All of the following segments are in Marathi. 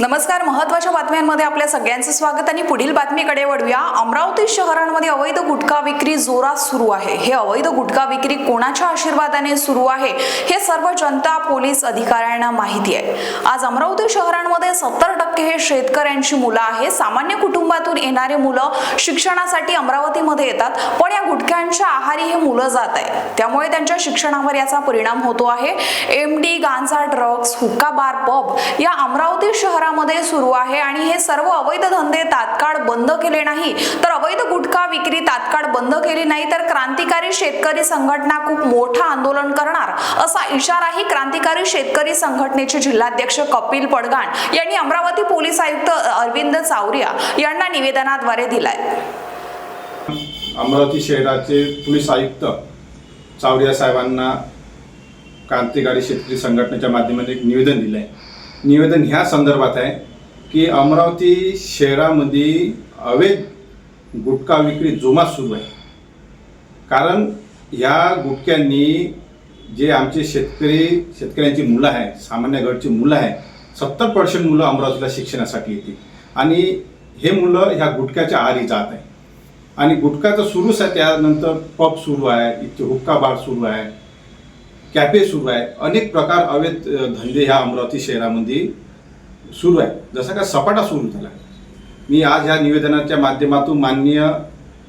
नमस्कार महत्त्वाच्या बातम्यांमध्ये आपल्या सगळ्यांचं स्वागत आणि पुढील बातमीकडे वळूया. अमरावती शहरांमध्ये अवैध गुटखा विक्री जोरात सुरू आहे. हे अवैध गुटखा विक्री कोणाच्या आशीर्वादाने सुरू आहे हे सर्व जनता पोलीस अधिकाऱ्यांना माहिती आहे. आज अमरावती शहरांमध्ये सत्तर टक्के हे शेतकऱ्यांची मुलं आहे सामान्य कुटुंबातून येणारे मुलं शिक्षणासाठी अमरावतीमध्ये येतात पण या गुटख्यांच्या आहारी हे मुलं जात आहे त्यामुळे त्यांच्या शिक्षणावर याचा परिणाम होतो आहे. एम डी गांजा ड्रग्स हुक्का बार पब या अमरावती शहरामध्ये सुरू आहे आणि हे सर्व अवैध धंदे तात्काळ बंद केले नाही. तर अवैध गुटखा विक्री तात्काळ बंद केली नाही तर क्रांतिकारी शेतकरी संघटना खूप मोठं आंदोलन करणार असा इशाराही क्रांतिकारी शेतकरी संघटनेचे जिल्हाध्यक्ष कपिल पडगाण यांनी अमरावती पोलीस आयुक्त अरविंद चावरिया यांना निवेदनाद्वारे दिलाय. अमरावती शहराचे पोलीस आयुक्त चावरिया साहेबांना क्रांतिकारी शेतकरी संघटनेच्या माध्यमातून एक निवेदन दिलं आहे निवेदन ह्या संदर्भात आहे की अमरावती शहरामध्ये अवैध गुटखा विक्री जोमात सुरू आहे. कारण ह्या गुटख्यांनी जे आमचे शेतकरी शेतकऱ्यांची मुलं आहे सामान्य गटची मुलं आहे सत्तर पर्सेंट मुलं अमरावतीला शिक्षणासाठी येतील. आणि हे मुलं ह्या गुटख्याच्या आहारी जात आहे आणि गुटखाचं सुरूच आहे त्यानंतर पब सुरू आहे इथे हुक्का बार सुरू आहे. कॅफे सुरू आहे. अनेक प्रकार अवैध धंदे ह्या अमरावती शहरामध्ये सुरू आहे. जसा का सपाटा सुरू झाला. मी आज ह्या निवेदनाच्या माध्यमातून माननीय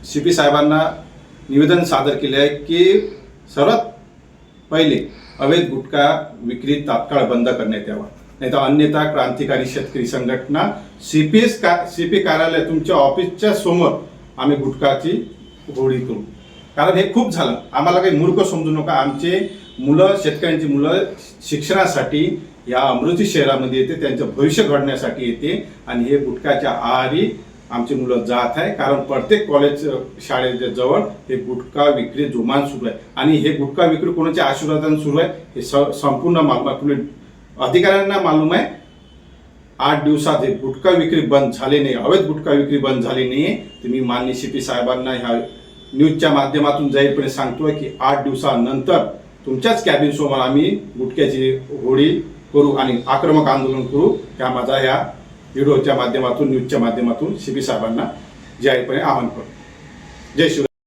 सी पी साहेबांना निवेदन सादर केले आहे की सर्वात पहिले अवैध गुटखा विक्री तात्काळ बंद करण्यात यावा. नाही तर अन्यथा क्रांतिकारी शेतकरी संघटना सी पी एस का सी पी कार्यालय तुमच्या ऑफिसच्या समोर आम्ही गुटखाची होळी करू. कारण हे खूप झालं. आम्हाला काही मूर्ख समजू नका. आमचे मुलं शेतकऱ्यांची मुलं शिक्षणासाठी या अमरावती शहरामध्ये येते. त्यांचं भविष्य घडण्यासाठी येते. आणि हे गुटखाच्या आहारी आमची मुलं जात आहे. कारण प्रत्येक कॉलेज शाळेच्या जवळ हे गुटखा विक्री जोमान सुरू आहे. आणि हे गुटखा विक्री कोणाच्या आशीर्वादाने सुरू आहे हे स संपूर्ण मालूम आहे अधिकाऱ्यांना मालूम आहे. आठ दिवसात हे गुटखा विक्री बंद झाली नाही. अवैध गुटखा विक्री बंद झाली नाही. तुम्ही माननीय सी पी साहेबांना ह्या न्यूजच्या माध्यमातून जाहीरपणे सांगतोय की आठ दिवसानंतर तुमच्याच कॅबिन समोर आम्ही गुटख्याची होळी करू आणि आक्रमक आंदोलन करू. ह्या माझा ह्या व्हिडिओच्या माध्यमातून न्यूजच्या माध्यमातून सी पी साहेबांना जाहीरपणे आवाहन करू जय शिवराय.